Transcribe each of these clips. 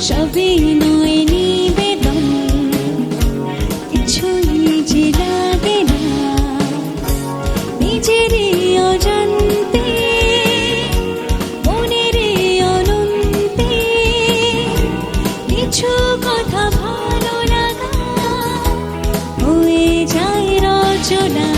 সবই নয় নিবেদন। কিছুই যে লাগে না। নিজেরই অজান্তে, মনের অনন্তে। কিছু কথা ভালো লাগা হয়ে যায় রচনা।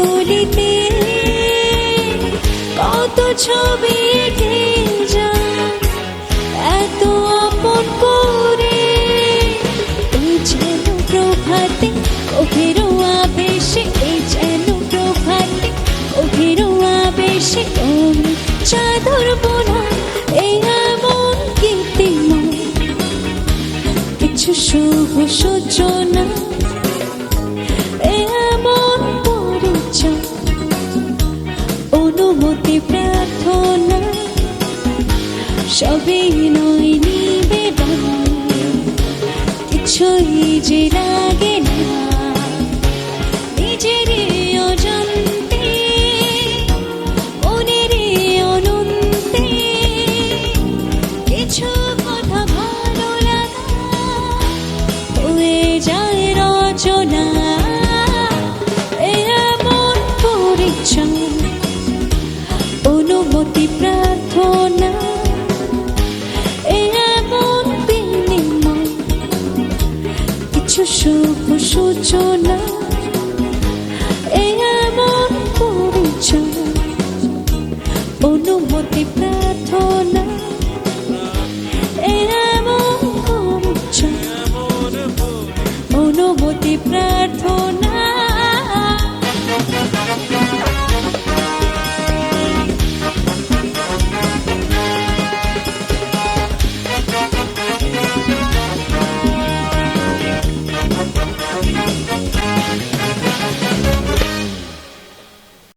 তুলিতে কত ছবি এঁকে এত আপন করে এই যেন প্রভাতে অভিরো আবেশে, এই যেন প্রভাতে আবেশে চাদর বোনা, এই এমন কিছু শুভ সূচনা অনুমতি প্রার্থনা সবই নয় নিবেদন কিছুই যে লাগে না নিজেরই অজান্তে, মনের অনন্তে। কিছু কথা ভালো লাগা, হয়ে যায় রচনা। শুভ সূচনা এ আমার পরিচয় অনুমতি প্রার্থনা।